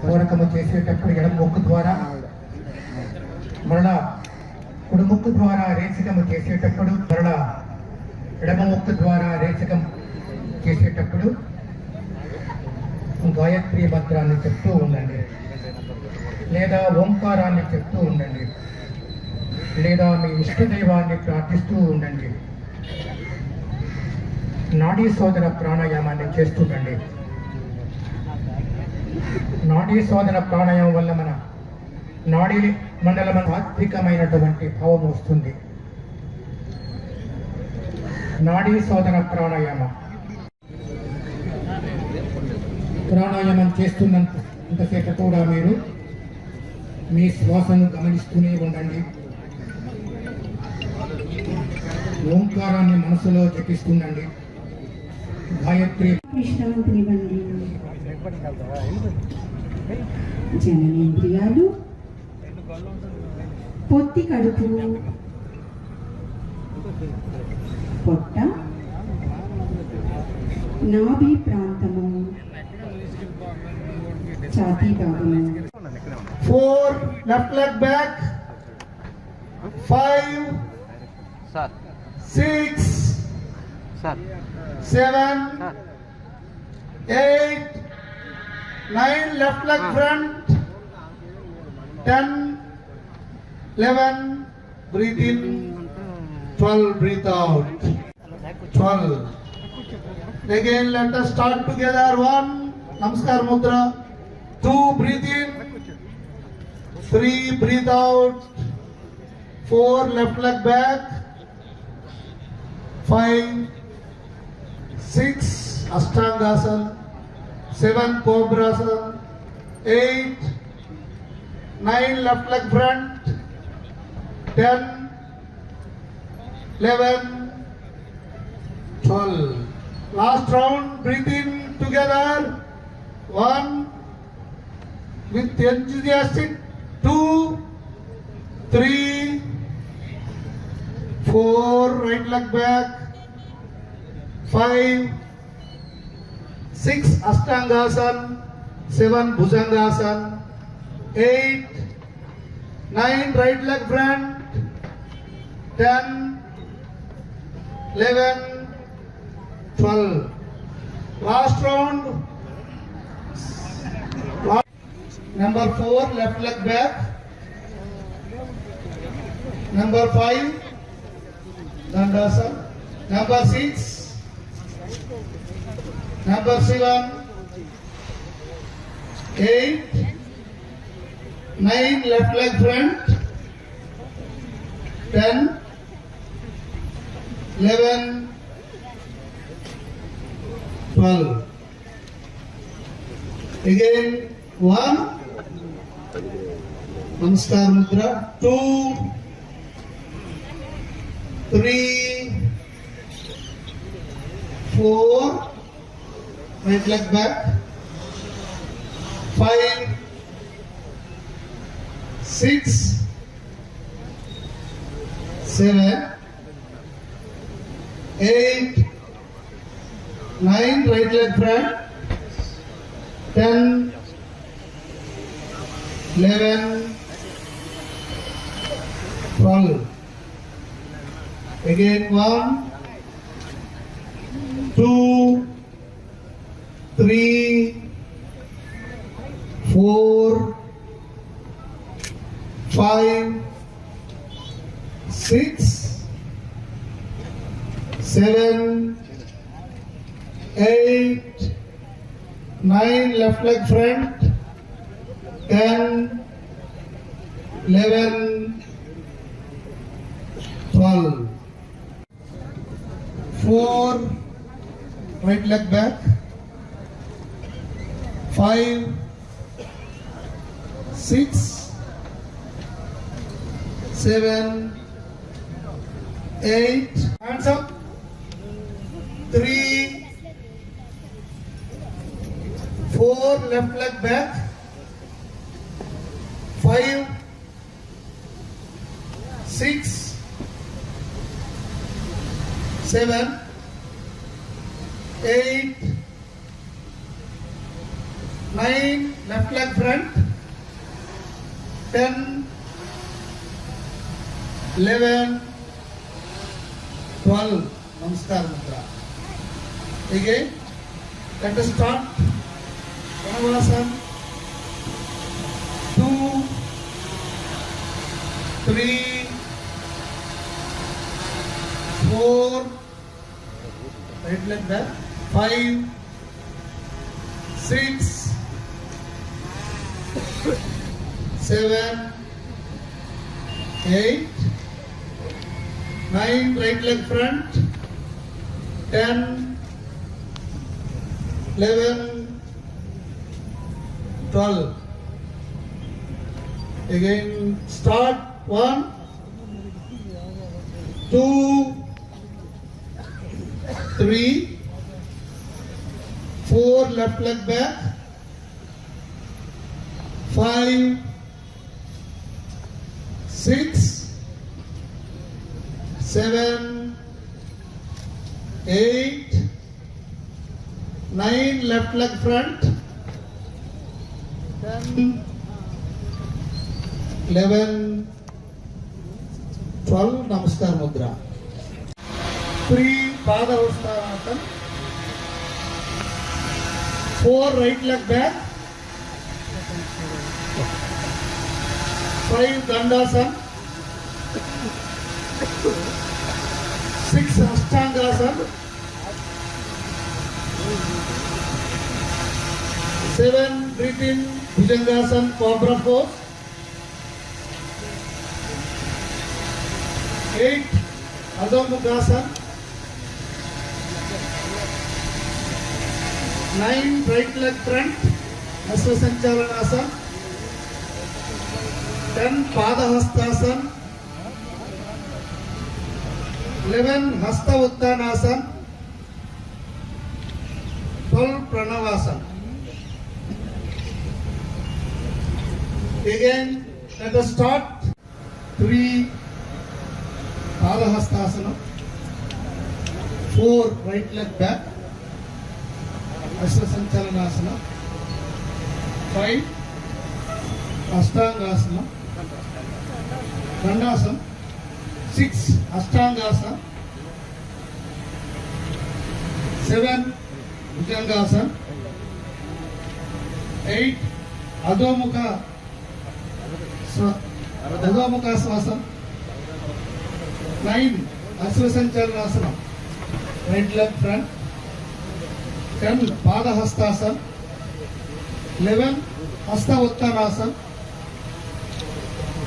పూరకము చేసేటప్పుడు ఎడమ ముక్కు ద్వారా మరలా కుడిముక్కు ద్వారా రేచకము చేసేటప్పుడు మరలా ఎడమ ముక్కు ద్వారా రేచకం చేసేటప్పుడు గాయత్రి మంత్రాన్ని చెప్తూ ఉండండి. లేదా ఓంకారాన్ని చెప్తూ ఉండండి. లేదా మీ ఇష్టదైవాన్ని ప్రార్థిస్తూ ఉండండి. నాడీ సోదర ప్రాణాయామాన్ని చేస్తుండండి నాడీ శోధన ప్రాణాయామం వల్ల మన నాడీ మండలం ఆత్మికమైనటువంటి భావం వస్తుంది. నాడీ శోధన ప్రాణాయామం. ప్రాణాయామం చేస్తున్నంత అంతసేపు కూడా మీరు మీ శ్వాసను గమనిస్తూనే ఉండండి. ఓంకారాన్ని మనసులో జపిస్తుండండి. గాయత్రి కృష్ణముఖిని జననేంద్రియాలు పొత్తి కడుపు. పొట్ట. నాభి ప్రాంతము. ఛాతీ భాగము. Four left leg back. Five. Six. Seven. Eight. 9 left leg front 10 11 breathe in 12 breathe out 12 again let us start together 1 namaskar mudra 2 breathe in 3 breathe out 4 left leg back 5 6 ashtanga asana seven Cobrasana, eight, nine left leg front, ten, eleven, twelve. Last round, breathe in together. One, with enthusiastic, two, three, four, right leg back, five, six Ashtangasan seven Bhujangasan eight nine right leg front ten eleven twelve last round number four left leg back number five Dandasan number six Number seven, eight, nine left leg front, ten, eleven, twelve. Again, one, Namaskar Mudra, two, three, four, right leg back. Five, six, seven, eight, nine, right leg front. Ten, eleven, twelve. Again, one, two, three, four, five, six, seven, eight, nine. Left leg front, ten, eleven, twelve. Four, right leg back five six seven eight hands up three four left leg back five six seven eight 9 left leg front 10 11 12 namaskar mudra again let us start vanavasam 2 3 4 right leg back 5 6 seven eight nine right leg front ten, eleven, twelve. Again, start one, two, three, four, left leg back, five, six, seven, eight, nine left leg front, ten, eleven, twelve. Namaskar mudra. Three Padavasthanasana. Four right leg back. Dandasana. Six Ashtangasana. Seven, breathe in, Bhujangasana, Cobra pose. Eight, Adho Mukhasan. Nine, right leg front, Asva Sanchalanasana. 10 Padahastasan 11 హస్త Uttanasana 12 ప్రణవాసన్ again let the start three పాదహస్తాసనం four right leg back Ashwa సంచలనాసనం అష్టాంగాసనం దండాసం six అష్టాంగాసన్ seven bhujangasan eight అధోముఖ అధోముఖ శ్వాసం nine అశ్వసంచలనాసనం right leg front ten పాదహస్తాసనం eleven హస్త ఉత్తనాసన్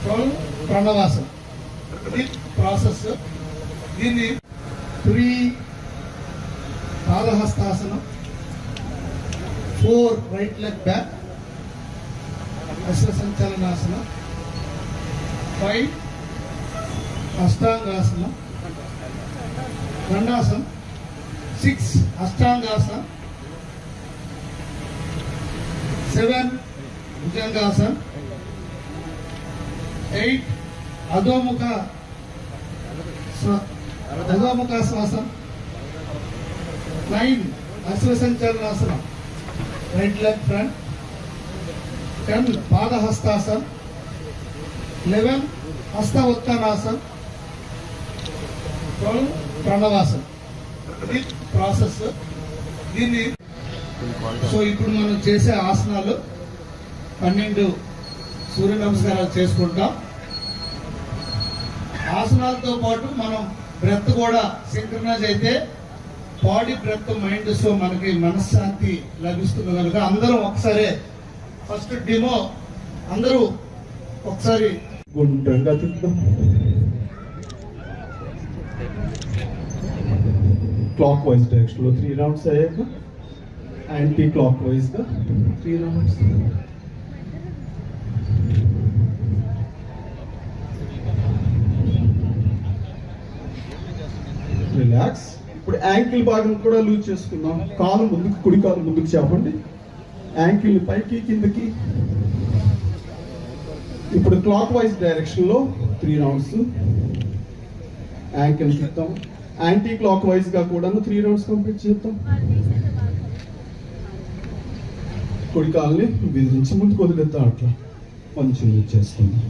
twelve ప్రణవాసం. ఇది process దీన్ని three పాదహస్తాసనం four right leg back Ashwa Sanchalanasanam five Ashtangasanam Dandasanam six Ashtangasanam seven Bhujangasanam eight Adhomukha Adhomukha Shvasam. Nine Ashwa Asanam right leg front ten Padahastasan. Eleven హస్త Uttanasana twelve ప్రణవాసన్. ఇది process దీన్ని so ఇప్పుడు మనం చేసే ఆసనాలు పన్నెండు సూర్య నమస్కారాలు చేసుకుంటాం. ఆసనాలతో పాటు మనం బ్రెత్ కూడా సింక్రనైజ్ అయితే బాడీ బ్రెత్ మైండ్ సో మనకి మనశ్శాంతి లభిస్తుంది కనుక అందరం ఒకసారి ఫస్ట్ డిమో అందరూ ఒకసారి గుండ్రంగా తిప్పుదాం క్లాక్ వైజ్ డైరెక్షన్లో త్రీ రౌండ్స్ అయ్యాక యాంటీ క్లాక్ వైజ్గా త్రీ రౌండ్స్ రిలాక్స్ ఇప్పుడు యాంకిల్ భాగం కూడా లూజ్ చేసుకుందాం. కాలు ముందుకు కుడి కాలు ముందుకు చెప్పండి యాంకిల్ పైకి కిందకి. ఇప్పుడు క్లాక్ వైజ్ డైరెక్షన్లో త్రీ రౌండ్స్ యాంకిల్ చెప్తాం యాంటీ క్లాక్ వైజ్గా కూడా త్రీ రౌండ్స్ కంప్లీట్ చేద్దాం. కుడి కాల్ని విదిలించి ముందుకు వదిలేద్దాం అట్లా. కొంచెం యూజ్ చేసుకుందాం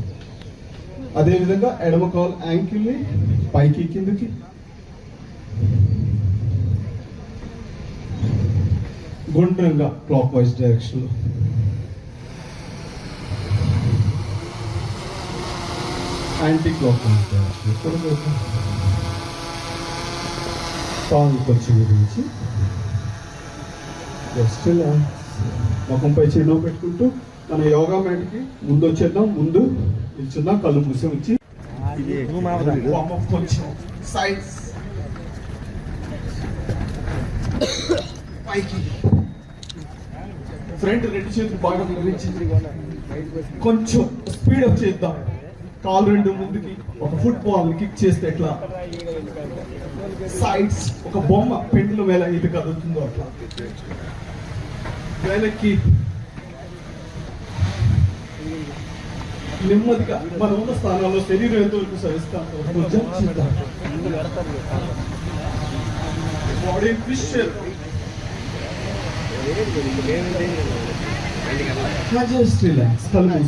అదేవిధంగా ఎడమ కాల్ యాంకిల్ని పైకి కిందకి. గుండ్రంగా క్లాక్ వైజ్ డైరెక్షన్లో యాంటీ క్లాక్ వైజ్ డైరెక్షన్ కాల్ కొంచెం గురించి. జస్ట్ ఇలా ముఖంపై చిన్న పెట్టుకుంటూ మన యోగా మ్యాట్కి ముందు వచ్చేద్దాం. ముందు నిల్చుందాం కళ్ళు మూసి వచ్చి కొంచెం. సైడ్స్ పైకి. ఫ్రంట్ రెండు చేతులు బాగా వివరించింది కొంచెం స్పీడ్ అప్ చేద్దాం. కాలు రెండు ముందుకి ఒక ఫుట్ బాల్ కిక్ చేస్తే ఎట్లా? సైడ్స్ ఒక బొమ్మ పెండ్లు వేల ఇది కదులుతుందో అట్లా. వేలకి నెమ్మదిగా మనం ఉన్న స్థానాల్లో శరీరం ఎంతవరకు సరిస్తాం? బాడీ ఫిషర్ జస్ట్ రిలాక్స్ కళ్ళు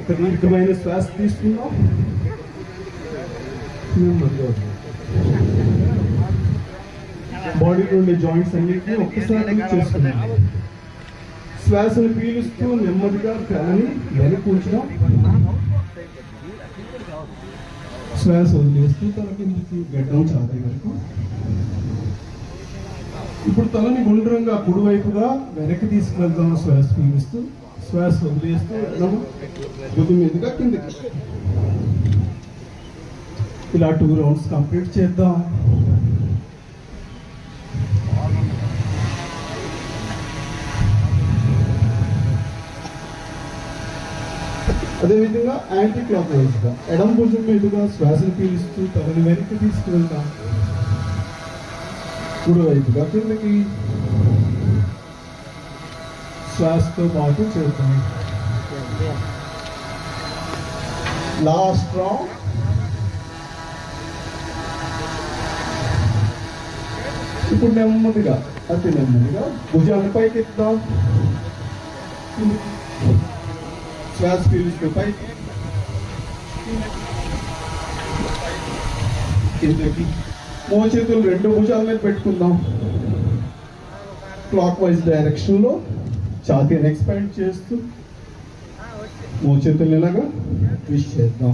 ఒక దీర్ఘమైన శ్వాస తీసుకుందాం నెమ్మదిగా బాడీలో ఉండే జాయింట్స్ అన్నింటినీ ఒక్కసారి చేసుకున్నాం శ్వాసను పీలుస్తూ నెమ్మదిగా కానీ వెనక్కి ఉంచడం శ్వాస వదిలేస్తూ తల కిందకి గడ్డం చాలా వరకు ఇప్పుడు తలని గుండ్రంగా కుడివైపుగా వెనక్కి తీసుకువెళ్దాం శ్వాస పీలుస్తూ శ్వాస వదిలేస్తూ వెళ్దాం మీదుగా కిందకి ఇలా టూ రౌండ్స్ కంప్లీట్ చేద్దాం. అదేవిధంగా యాంటీ క్లాక్ వైజ్గా ఎడం భుజం మీదుగా శ్వాసను పీలుస్తూ తలని వెనక్కి తీసుకువెళ్తాం కుడివైపుగా కిందకి శ్వాసతో పాటు చేద్దాం లాస్ట్ రౌండ్ ఇప్పుడు నెమ్మదిగా అతి నెమ్మదిగా భుజాన్ని పైకి ఎత్తాం కిందకి. శ్వాస పీలుస్తూ పైకి కిందకి మోచేతులు రెండు భుజాల మీద పెట్టుకుందాం. క్లాక్ వైజ్ డైరెక్షన్లో ఛాతీని ఎక్స్పాండ్ చేస్తూ మోచేతులు ఇలాగా ట్విస్ట్ చేద్దాం.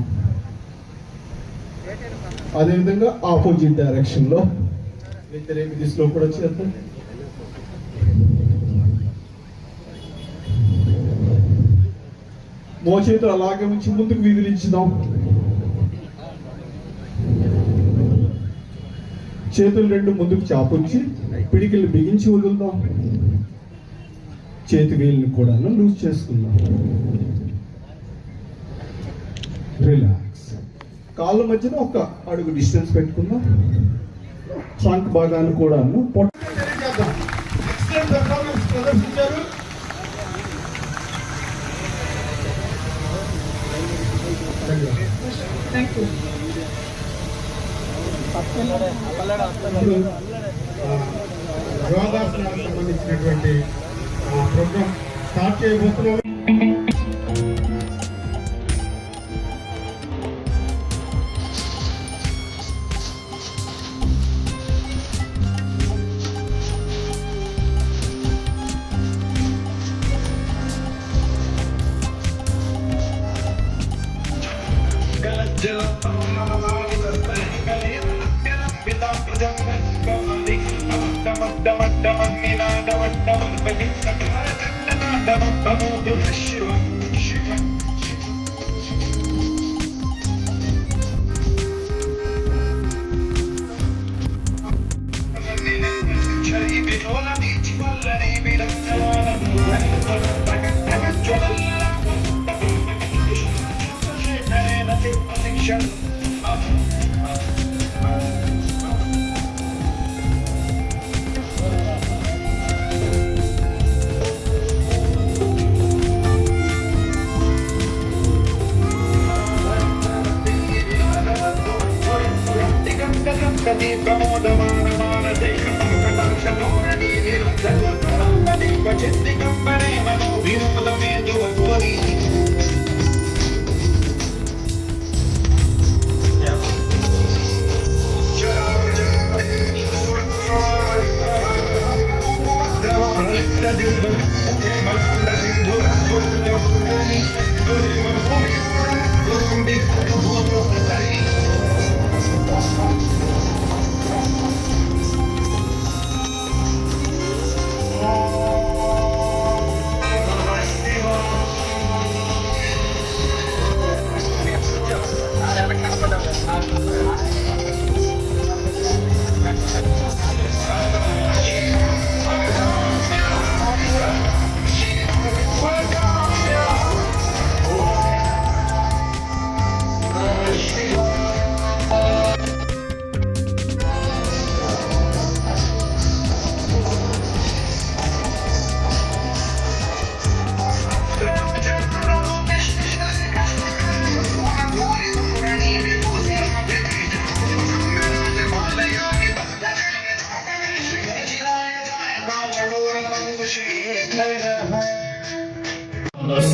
అదేవిధంగా ఆపోజిట్ డైరెక్షన్లో వ్యతిరేక దిశలో కూడా చేద్దాం. మోచేతులు అలాగే ఉంచి ముందుకు విదిలించుదాం. చేతులు రెండు ముందుకు చాపుంచి పిడికిలు బిగించి వదులుదాం. చేతి వేలిని కూడా లూజ్ చేసుకుందాం. రిలాక్స్. కాళ్ళ మధ్యన ఒక అడుగు డిస్టెన్స్ పెట్టుకుందాం. ట్రంక్ భాగాన్ని కూడా పొట్ట ఎక్సలెంట్ యోగాసనాలకు సంబంధించినటువంటి programme start والميلاد والنور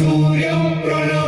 descubre un pronóstico.